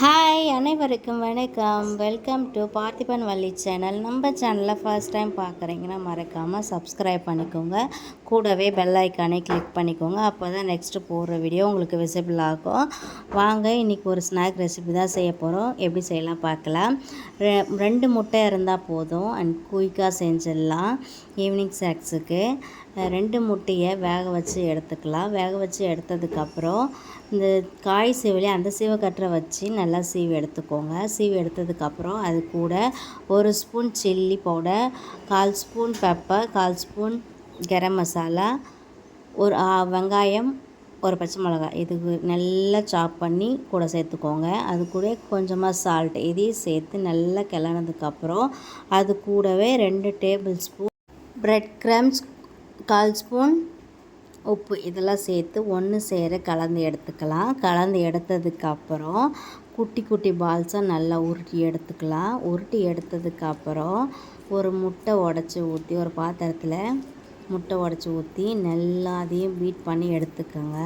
Hi அனைவருக்கும் வணக்கம். Welcome to Parthiban Valli channel நம்ம சேனலில் ஃபர்ஸ்ட் டைம் பார்க்குறீங்கன்னா மறக்காமல் சப்ஸ்கிரைப் பண்ணிக்கோங்க. கூடவே பெல் ஐக்கானே கிளிக் பண்ணிக்கோங்க. அப்போ தான் நெக்ஸ்ட்டு போடுற வீடியோ உங்களுக்கு விசிபிள் ஆகும். வாங்க இன்றைக்கி ஒரு ஸ்நாக் ரெசிபி தான் செய்ய போகிறோம் எப்படி செய்யலாம் பார்க்கலாம். ரெ ரெண்டு முட்டை இருந்தால் போதும். அண்ட் குயிக்காக செஞ்சிடலாம். ஈவினிங் ஸ்நாக்ஸுக்கு ரெண்டு முட்டையை வேக வச்சு எடுத்துக்கலாம். வேக வச்சு எடுத்ததுக்கப்புறம் இந்த காய் சீவிலே அந்த சீவக்கட்டரை வச்சு நல்லா சீவி எடுத்துக்கோங்க. சீவி எடுத்ததுக்கப்புறம் அது கூட ஒரு ஸ்பூன் சில்லி பவுடர் கால் ஸ்பூன் பெப்பர் கால் ஸ்பூன் கரம் மசாலா ஒரு வெங்காயம் ஒரு பச்சை மிளகாய். இதுக்கு நல்லா சாப் பண்ணி கூட சேர்த்துக்கோங்க. அது கூட கொஞ்சமாக சால்ட் இதையும் சேர்த்து நல்லா கிளறினதுக்கப்புறம் அது கூடவே ரெண்டு டேபிள் ஸ்பூன் ப்ரெட் க்ரம்ஸ் கால் ஸ்பூன் உப்பு இதெல்லாம் சேர்த்து ஒன்று சேர கலந்து எடுத்துக்கலாம். கலந்து எடுத்ததுக்கப்புறம் குட்டி குட்டி பால்ஸாக நல்லா உருட்டி எடுத்துக்கலாம். உருட்டி எடுத்ததுக்கப்புறம் ஒரு முட்டை உடச்சி ஊற்றி ஒரு பாத்திரத்தில் முட்டை உடச்சி ஊற்றி நல்லா அதையும் பீட் பண்ணி எடுத்துக்கோங்க.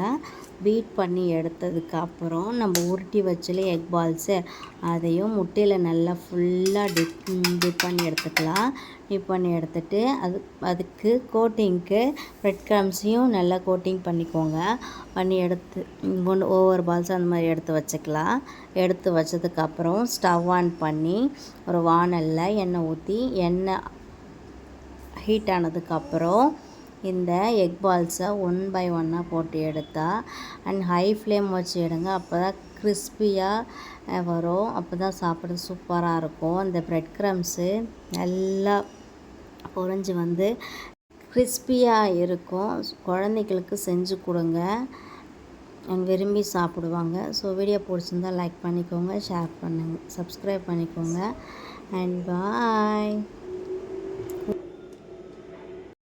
பீட் பண்ணி எடுத்ததுக்கப்புறம் நம்ம உருட்டி வச்சல எக் பால்ஸு அதையும் முட்டையில் நல்லா ஃபுல்லாக டிப் டிப் பண்ணி எடுத்துக்கலாம். டிப் பண்ணி எடுத்துகிட்டு அது அதுக்கு கோட்டிங்க்கு ப்ரெட் க்ரம்ஸையும் நல்லா கோட்டிங் பண்ணிக்கோங்க. பண்ணி எடுத்து ஒன்று ஒவ்வொரு பால்ஸும் அந்த மாதிரி எடுத்து வச்சுக்கலாம். எடுத்து வச்சதுக்கப்புறம் ஸ்டவ் ஆன் பண்ணி ஒரு வானலில் எண்ணெய் ஊற்றி எண்ணெய் ஹீட் ஆனதுக்கப்புறம் இந்த எக் பால்ஸை ஒன் பை ஒன்னாக போட்டு எடுத்தால் அண்ட் ஹை ஃப்ளேம் வச்சு எடுங்க. அப்போ தான் கிறிஸ்பியாக வரும். அப்போ தான் சாப்பிட சூப்பராக இருக்கும். இந்த ப்ரெட் க்ரம்ஸு நல்லா பொறிஞ்சு வந்து கிறிஸ்பியாக இருக்கும். குழந்தைகளுக்கு செஞ்சு கொடுங்க. விரும்பி சாப்பிடுவாங்க. ஸோ வீடியோ பிடிச்சிருந்தால் லைக் பண்ணிக்கோங்க ஷேர் பண்ணுங்கள் சப்ஸ்கிரைப் பண்ணிக்கோங்க. And bye